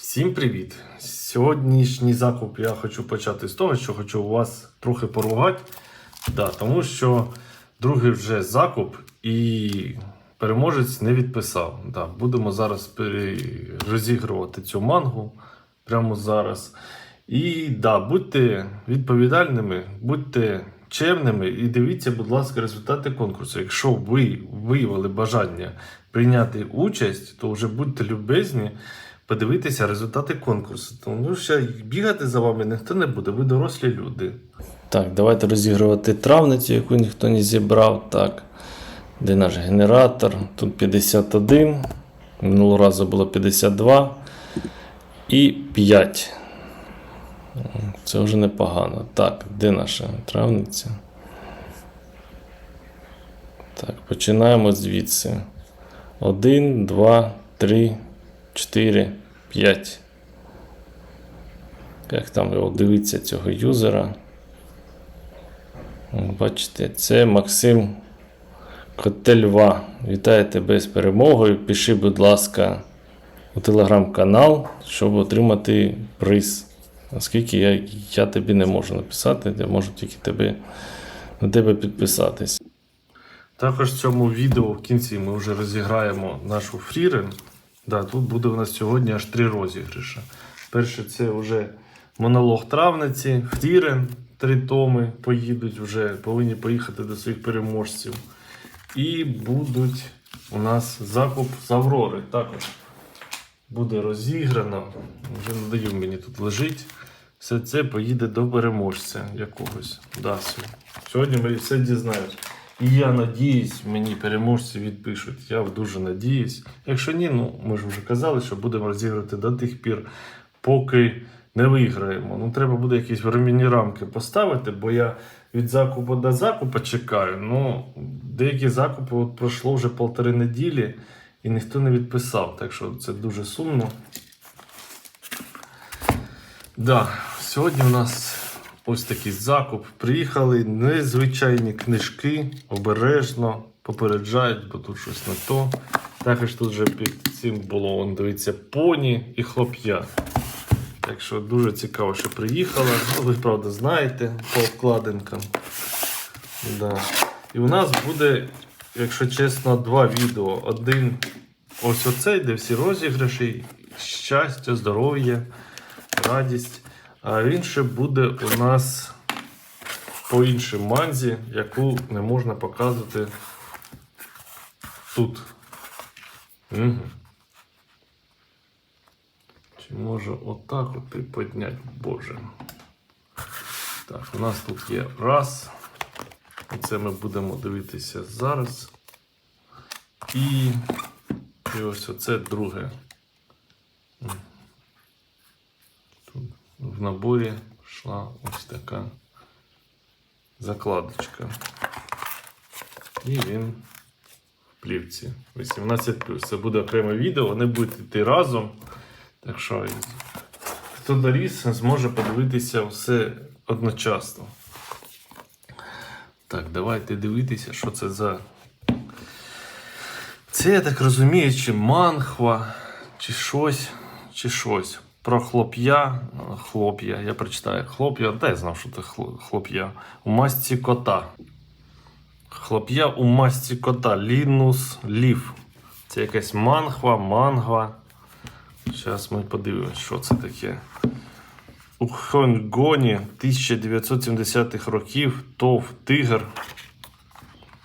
Всім привіт! Сьогоднішній закуп я хочу почати з того, що хочу вас трохи поругати. Да, тому що другий вже закуп і переможець не відписав. Да, будемо зараз розігрувати цю мангу прямо зараз. І да, будьте відповідальними, будьте чемними і дивіться, будь ласка, результати конкурсу. Якщо ви виявили бажання прийняти участь, то вже будьте любезні подивитися результати конкурсу. Тому що бігати за вами ніхто не буде, ви дорослі люди. Так, давайте розігрувати травницю, яку ніхто не зібрав. Так. Де наш генератор? Тут 51. Минулого разу було 52 і 5. Це вже непогано. Так, де наша травниця? Так, починаємо звідси. 1, 2, 3, 4, 5. Як там його дивиться цього юзера? Бачите, це Максим Котельва. Вітаю тебе з перемогою. Пиши, будь ласка, у телеграм-канал, щоб отримати приз. Оскільки я, я тобі не можу написати, я можу тільки тебе, на тебе підписатись. Також в цьому відео в кінці ми вже розіграємо нашу фрірен. Да, тут буде у нас сьогодні аж три розіграші. Перше, це вже монолог травниці, фрірен, три томи поїдуть вже, повинні поїхати до своїх переможців. І будуть у нас закуп з Аврори. Також буде розіграно. Вже не даю мені тут лежить. Все це поїде до переможця якогось. Да, сьогодні ми все дізнаємось. І я надіюсь, мені переможці відпишуть. Я дуже надіюсь. Якщо ні, ну ми ж вже казали, що будемо розігрувати до тих пір, поки не виграємо. Ну, треба буде якісь временні рамки поставити, бо я від закупу до закупу чекаю. Ну, деякі закупи от пройшло вже полтори неділі і ніхто не відписав. Так що це дуже сумно. Да, сьогодні у нас ось такий закуп. Приїхали незвичайні книжки, обережно попереджають, бо тут щось не то. Також тут вже під цим було, он, дивіться, поні і хлоп'я. Так що дуже цікаво, що приїхала. Ну, ви правда знаєте по обкладинкам. Да. І у нас буде, якщо чесно, два відео. Один ось оцей, де всі розіграші, щастя, здоров'я, радість. А інше буде у нас по іншій манзі, яку не можна показувати тут. Угу. Чи може отак от і підняти, Боже. Так, у нас тут є раз. Це ми будемо дивитися зараз. І, і ось оце друге. Тут в наборі йшла ось така закладочка. І він в плівці 18. Це буде окреме відео, вони будуть йти разом. Так що, хто доріс, зможе подивитися все одночасно. Так, давайте дивитися, що це за. Це, я так розумію, чи манхва, чи щось, чи щось. Про хлоп'я. Хлоп'я, я прочитаю хлоп'я, де я знав, що це хлоп'я. У масці кота. Хлоп'я у масці кота. Лінус лів. Це якась манхва, мангва. Зараз ми подивимось, що це таке. У Хонгоні 1970-х років ТОВ Тигр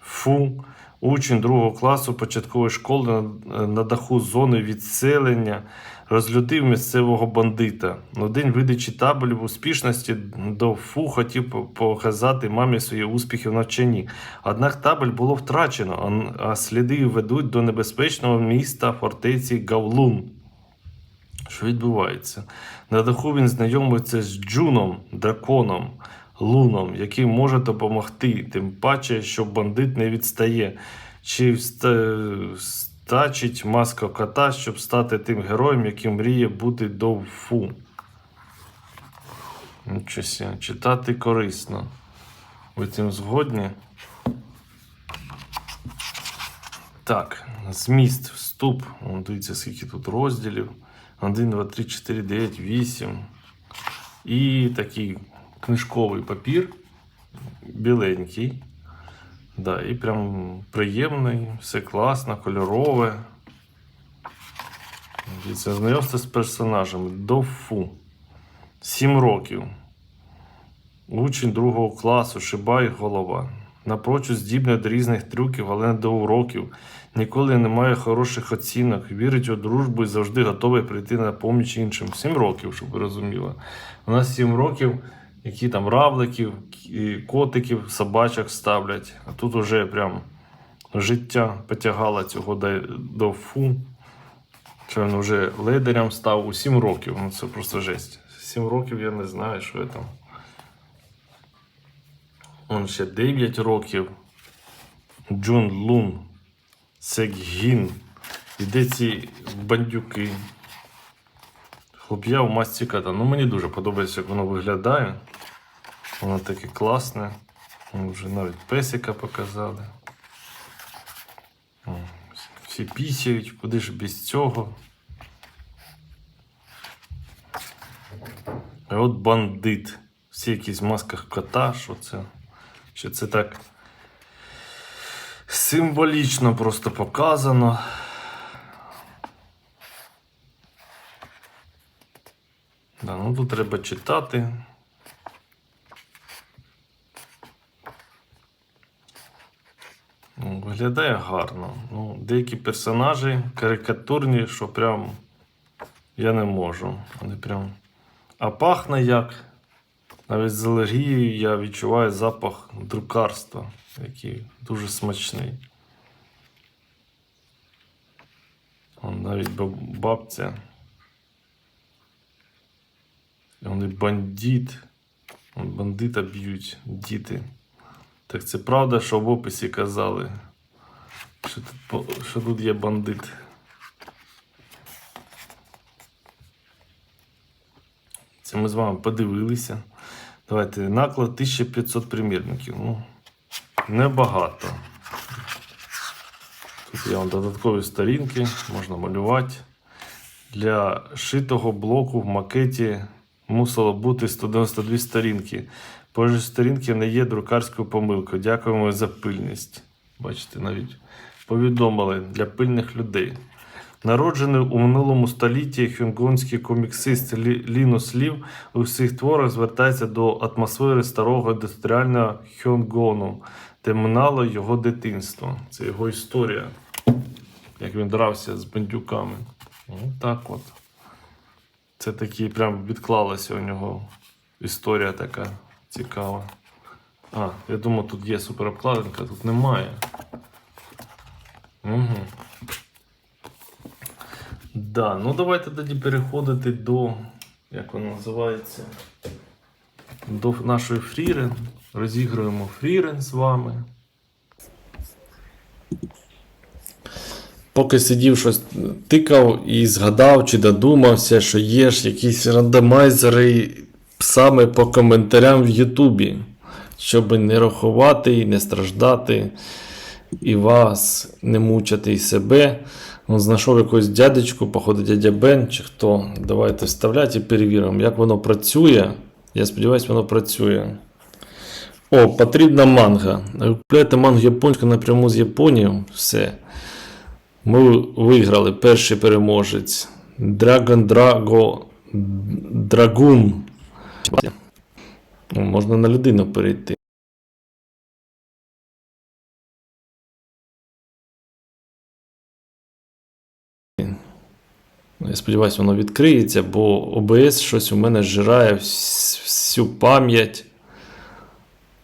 Фу, учень другого класу початкової школи на даху зони відселення розлютив місцевого бандита. На день видачі табелів успішності до Фу хотів показати мамі свої успіхи в навчанні. Однак табель було втрачено, а а сліди ведуть до небезпечного міста фортеці Гавлун. Що відбувається? На даху він знайомиться з Джуном, драконом, луном, який може допомогти, тим паче, що бандит не відстає. Чи вста- стачить маска кота, щоб стати тим героєм, який мріє бути до фу. Нічого себе, читати корисно. Ви цим згодні? Так, зміст вступ. Дивіться, скільки тут розділів. 1, 2, 3, 4, 9, 8. І такий книжковий папір, біленький. Да, і прям приємний, все класно, кольорове. Дивіться, знайомство з персонажами. Дофу. 7 років. Учень другого класу, шибай голова. Напрочуд здібний до різних трюків, але не до уроків. Ніколи не має хороших оцінок. Вірить у дружбу і завжди готовий прийти на поміч іншим. 7 років, щоб ви розуміли. У нас 7 років, які там равликів, котиків, собачок ставлять. А тут уже прям життя потягало цього до, фу. Що він вже ледерем став у 7 років. Ну це просто жесть. 7 років я не знаю, що я там. Он ще 9 років. Джун Лун. Сеггін. І де ці бандюки. Хлоп'я в масці кота. Ну мені дуже подобається, як воно виглядає. Воно таке класне. Ми Вже навіть песика показали. Всі пісяють, куди ж без цього. А от бандит. Всі якісь в масках кота, що це? Що це так символічно просто показано. Да, ну тут треба читати. Ну, Виглядає гарно. Ну, деякі персонажі карикатурні, що прям я не можу. Вони прям. А пахне як. Навіть з алергією я відчуваю запах друкарства, який дуже смачний. Навіть бабця. Вони бандит. Бандита б'ють діти. Так це правда, що в описі казали, що тут, що тут є бандит. Це ми з вами подивилися. Давайте наклад 1500 примірників. Ну, небагато. Тут є вон додаткові сторінки, можна малювати. Для шитого блоку в макеті мусило бути 192 сторінки. Позже сторінки не є друкарською помилкою. Дякуємо за пильність. Бачите, навіть повідомили для пильних людей. Народжений у минулому столітті хюнгонський коміксист Лі- Лінус Лів у всіх творах звертається до атмосфери старого індустріального Хьонгону, де минало його дитинство. Це його історія, як він дрався з бандюками. Ну, так от. Це такі прям відклалася у нього історія така цікава. А, я думав, тут є суперобкладинка, тут немає. Угу. Да, ну давайте тоді переходити до, як воно називається, до нашої фрірен. Розігруємо фрірен з вами. Поки сидів щось тикав і згадав чи додумався, що є ж якісь рандомайзери саме по коментарям в Ютубі, щоб не рахувати і не страждати, і вас не мучити і себе. Он знайшов якогось дядечку, походу дядя Бен чи хто. Давайте вставляти і перевіримо, як воно працює. Я сподіваюся, воно працює. О, потрібна манга. Ви Купляєте мангу японську напряму з Японії. Все. Ми виграли перший переможець. Dragon Drago Dragoon. Ну, Можна на людину перейти. Я сподіваюся, воно відкриється, бо ОБС щось у мене зжирає всю пам'ять.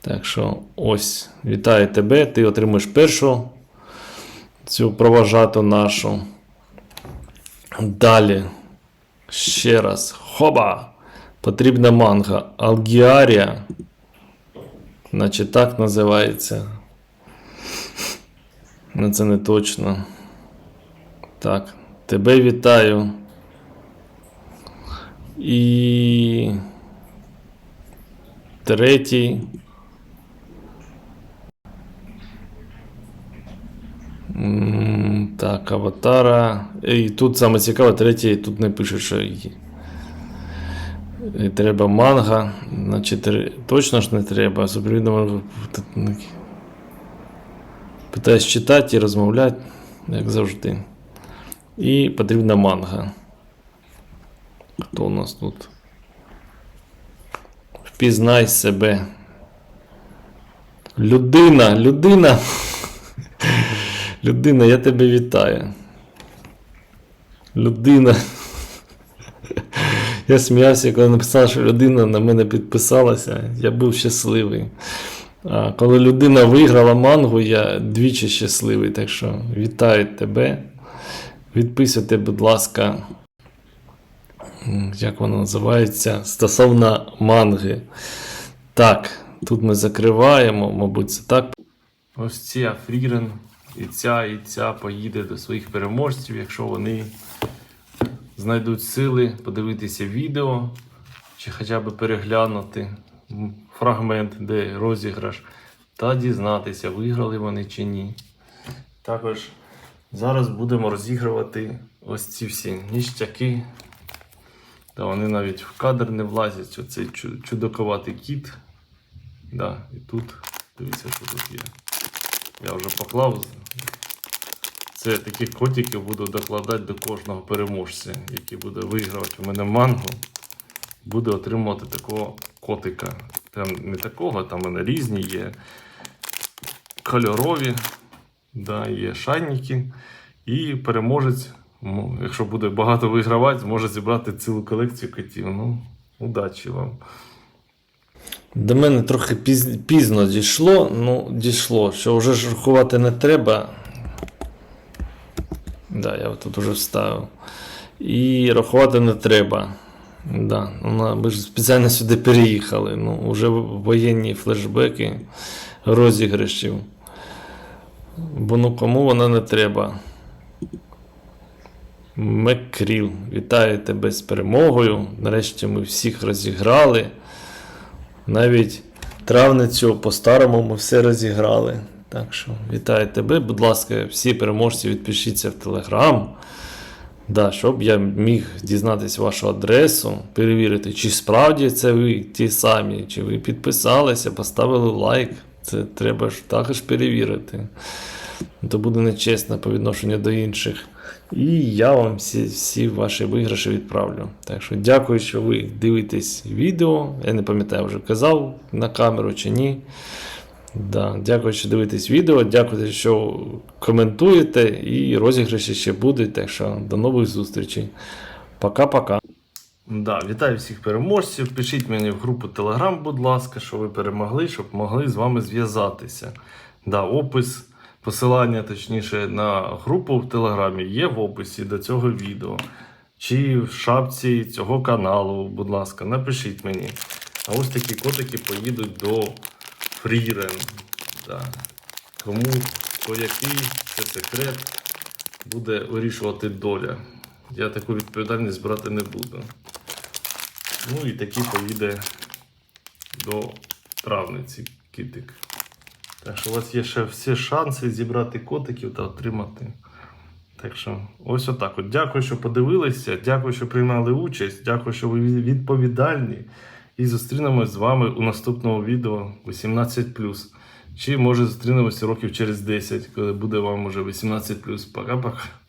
Так що ось, вітаю тебе. Ти отримуєш першу цю проважату нашу. Далі. Ще раз. Хоба! Потрібна манга. Алгіарія. Значить так називається. Ну це не точно. Так. Тебе вітаю. І. Третій. Так, аватара. І тут саме цікаве, третє, тут не пише, що її. Треба манга. Значить, точно ж не треба. Супровідно Питаюсь читати і розмовляти, як завжди. І потрібна манга. Хто у нас тут? Впізнай себе. Людина, людина. Людина, я тебе вітаю. Людина. Я сміявся, коли написала, що людина на мене підписалася. Я був щасливий. А коли людина виграла мангу, я двічі щасливий. Так що вітаю тебе. Відписуйте, будь ласка, як воно називається, стосовно манги. Так, тут ми закриваємо, мабуть, це так. Ось ця Фрірен, і ця, і ця поїде до своїх переможців, якщо вони знайдуть сили подивитися відео чи хоча б переглянути фрагмент, де розіграш, та дізнатися, виграли вони чи ні. Також зараз будемо розігрувати ось ці всі ніштяки. Та вони навіть в кадр не влазять. Оцей чу- чудаковатий кіт. Да, і тут, дивіться, що тут є. Я вже поклав. Це таких котиків буду докладати до кожного переможця, який буде вигравати у мене мангу. Буде отримувати такого котика. Там не такого, там у мене різні є кольорові, да, є шайники. І переможець, якщо буде багато вигравати, зможе зібрати цілу колекцію котів. Ну, удачі вам. До мене трохи піз- пізно дійшло, ну дійшло, що вже ж рахувати не треба. Да, я тут вже вставив. І рахувати не треба. Да, ну, ми ж спеціально сюди переїхали. Ну, вже воєнні флешбеки розіграшів. Бо ну кому воно не треба. Мекріл, вітаю тебе з перемогою. Нарешті ми всіх розіграли. Навіть травницю по-старому ми все розіграли. Так що вітаю тебе. Будь ласка, всі переможці відпишіться в Телеграм. Да, щоб я міг дізнатися вашу адресу, перевірити, чи справді це ви ті самі, чи ви підписалися, поставили лайк. Це треба ж також перевірити. То буде нечесно по відношенню до інших. І я вам всі, всі ваші виграші відправлю. Так що дякую, що ви дивитесь відео. Я не пам'ятаю, вже казав на камеру чи ні. Да, дякую, що дивитесь відео. Дякую, що коментуєте. І розіграші ще будуть. Так що до нових зустрічей. Пока-пока. Да, вітаю всіх переможців. Пишіть мені в групу Telegram, будь ласка, що ви перемогли, щоб могли з вами зв'язатися. Да, опис, посилання, точніше, на групу в Телеграмі є в описі до цього відео. Чи в шапці цього каналу, будь ласка, напишіть мені. А ось такі котики поїдуть до Фрірен. Да. Кому хто який, це секрет, буде вирішувати доля. Я таку відповідальність брати не буду. Ну і такий поїде до травниці китик. Так що у вас є ще всі шанси зібрати котиків та отримати. Так що, ось отак. От. Дякую, що подивилися. Дякую, що приймали участь. Дякую, що ви відповідальні. І зустрінемось з вами у наступному відео 18. Чи може зустрінемося років через 10, коли буде вам уже 18. Пока-пока.